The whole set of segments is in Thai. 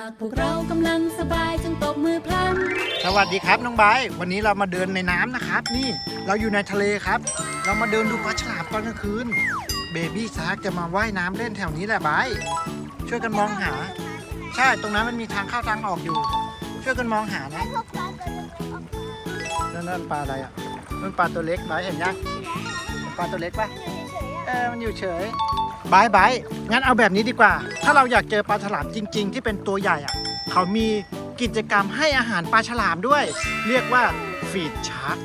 ากพวกเรากำลังสบายจงตบมือพลัน สวัสดีครับน้องไบร์ทวันนี้เรามาเดินในน้ำนะครับ นี่เราอยู่ในทะเลครับ เรามาเดินดูปลาฉลามตอนกลางคืน เบบี้ซาร์กจะมาว่ายน้ำเล่นแถวนี้แหละไบร์ทช่วยกันมองหา ใช่ตรงนั้นมันมีทางเข้าทางออกอยู่ ช่วยกันมองหานะนั่นนั่นปลาอะไรอะนั่นปลาตัวเล็กไบร์ทเห็นยังปลาตัวเล็กปะเออมันอยู่เฉย บายบายงั้นเอาแบบนี้ดีกว่า ถ้าเราอยากเจอปลาฉลามจริง ๆ ที่เป็นตัวใหญ่อะเขามีกิจกรรมให้อาหารปลาฉลามด้วย เรียกว่าฟีดชาร์ก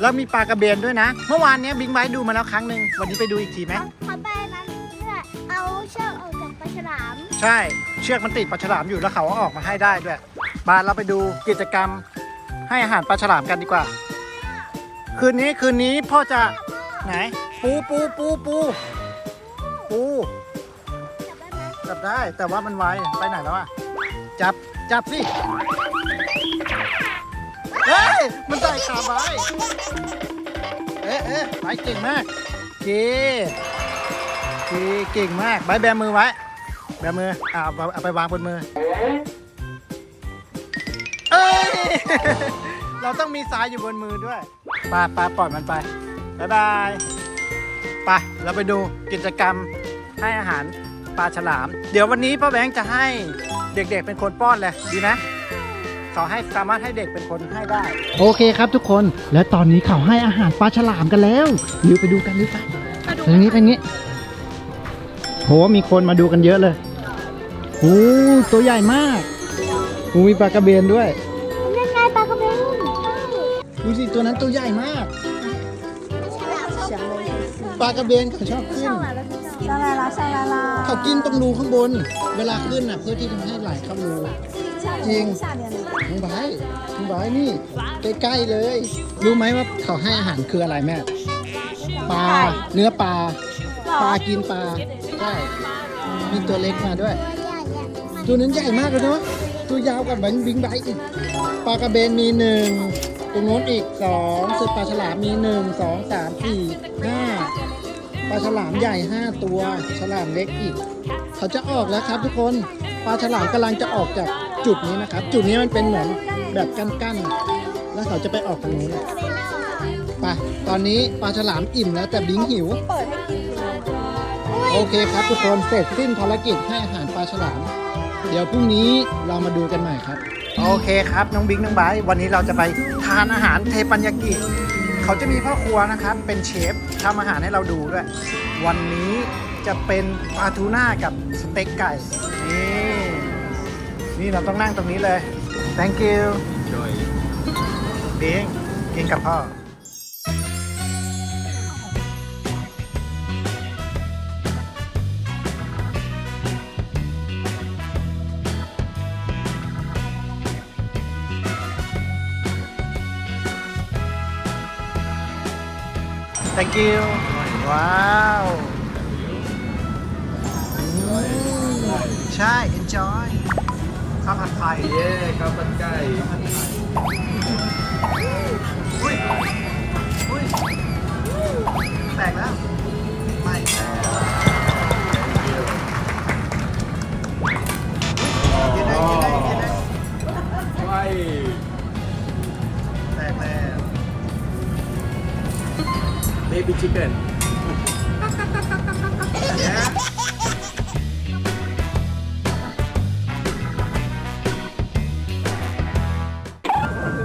แล้วมีปลากระเบนด้วยนะ เมื่อวานเนี้ยบิงไบท์ดูมาแล้วครั้งหนึ่งวันนี้ไปดูอีกทีไหมเขาไปนั้นเพื่อเอาเชือกออกจากปลาฉลาม ใช่เชือกมันติดปลาฉลามอยู่แล้วเขาเอาออกมาให้ได้ด้วยบาเราไปดูกิจกรรมให้อาหารปลาฉลามกันดีกว่า คืนนี้คืนนี้พ่อจะไหนปูปูปูปู ปูจับได้ไหมจับได้แต่ว่ามันไวไปไหนแล้วอะจับจับสิ เฮ้ย มันใส่ขาไว้เอ๊ะเอ๊ะไปเก่งมากเก๋เก๋เก่งมากใบแบมือไว้ แบมืออ่าเอาเอาไปวางบนมือ เอ้ย เราต้องมีทรายอยู่บนมือด้วยปลาปลาปล่อยมันไป บ๊ายบาย ไปเราไปดูกิจกรรมให้อาหารปลาฉลาม เดี๋ยววันนี้ป้าแบงค์จะให้เด็กๆเป็นคนป้อนเลยดีไหมเขาให้สามารถให้เด็กเป็นคนให้ได้ โอเคครับทุกคน และตอนนี้เขาให้อาหารปลาฉลามกันแล้วเดี๋ยวไปดูกันดิไปทางนี้ทางนี้โหมีคนมาดูกันเยอะเลยโอ้ตัวใหญ่มากโอ้มีปลากระเบนด้วยนั่นไงปลากระเบนดูสิตัวนั้นตัวใหญ่มากฉลามชอบ ปลากระเบนเขาชอบขึ้นชอบอะไรชอบอะไรชอบอะไรเขากินตรงรูข้างบน เวลาขึ้นน่ะเพื่อที่จะให้ไหลเข้ารูจริงน้องไบร์ทน้องไบร์ทนี่ใกล้ๆเลย รู้ไหมว่าเขาให้อาหารคืออะไรแม่ปลาเนื้อปลาปลากินปลาใช่มีตัวเล็กมาด้วย ตัวนั้นใหญ่มากเลยเนาะตัวยาวกว่าบังบิงไบค์อีกปลากระเบนมีหนึ่งต รงโน้นอีกสองส่วนปลาฉลามมีหนึ่งสองสามสี่ห้าปลาฉลามใหญ่5ตัว ฉลามเล็กอีก เขาจะออกแล้วครับทุกคน ปลาฉลามกำลังจะออกจากจุดนี้นะครับ จุดนี้มันเป็นเหมือนแบบกั้นๆ แล้วเขาจะไปออกตรงนู้นแหละไปตอนนี้ปลาฉลามอิ่มแล้วแต่บิงหิว โอเคครับทุกคนเสร็จสิ้นภารกิจให้อาหารปลาฉลาม เดี๋ยวพรุ่งนี้เรามาดูกันใหม่ครับ โอเคครับน้องบิ๊กน้องไบร์ทวันนี้เราจะไปทานอาหารเทปัญญากิเขาจะมีพ่อครัวนะครับเป็นเชฟทำอาหารให้เราดูด้วย วันนี้จะเป็นปลาทูน่ากับสเต็กไก่นี่นี่เราต้องนั่งตรงนี้เลย thank you บิงกินกับพ่อ thank you ว้าวอืมใช่ enjoy ข้าวผัดไทยเย้ข้าวมันไก่อุ้ยอุ้ยแตกแล้ว เบบี้ชิคเก้น Yeah.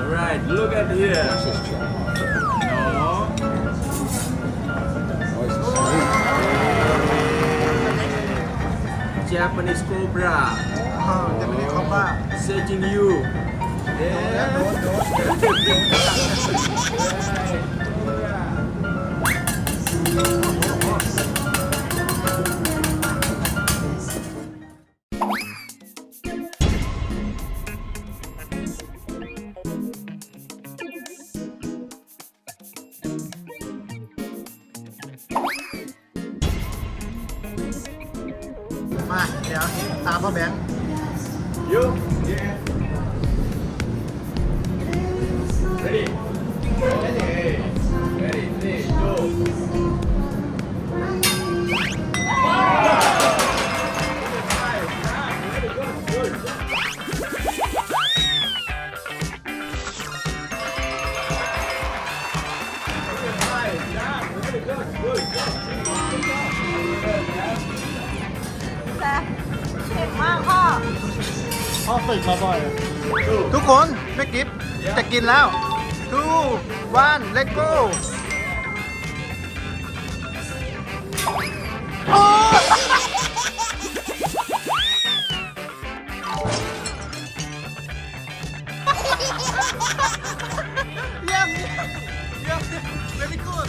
alright look at here no Japanese cobra อ๋อจะไม่ได้ครบว่า searching you โดี๋ยวตามพ่อแบงค์ยู ฝึกมาบ่อย ทุกคนแม่กิฟจะกินแล้ว two one let go โอ้เยี่ยมเยี่ยมเยี่ยม very good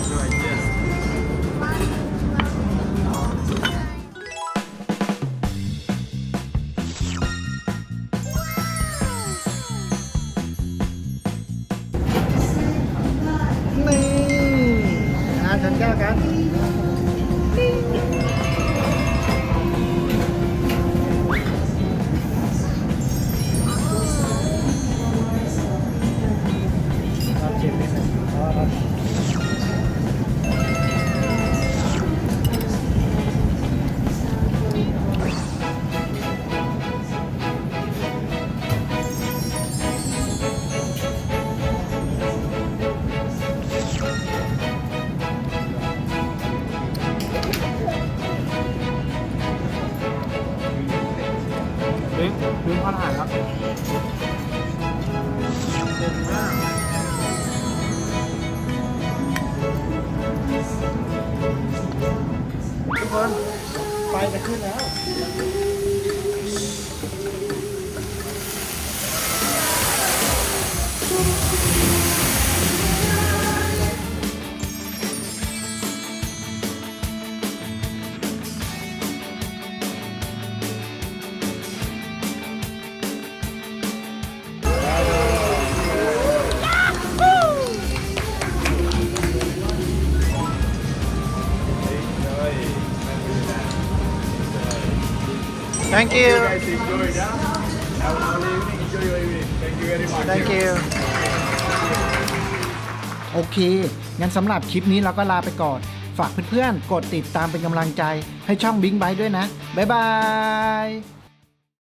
ดึงดึงพอถ่ายแล้วทุกคนไฟจะขึ้นแล้ว thank you guys enjoy it. Have a lovely evening. Enjoy your evening. Thank you very much. Thank you. โอเค งั้นสำหรับคลิปนี้เราก็ลาไปก่อน ฝากเพื่อนๆ กดติดตามเป็นกำลังใจให้ช่อง Bing b y ด้วยนะ บ๊ายบาย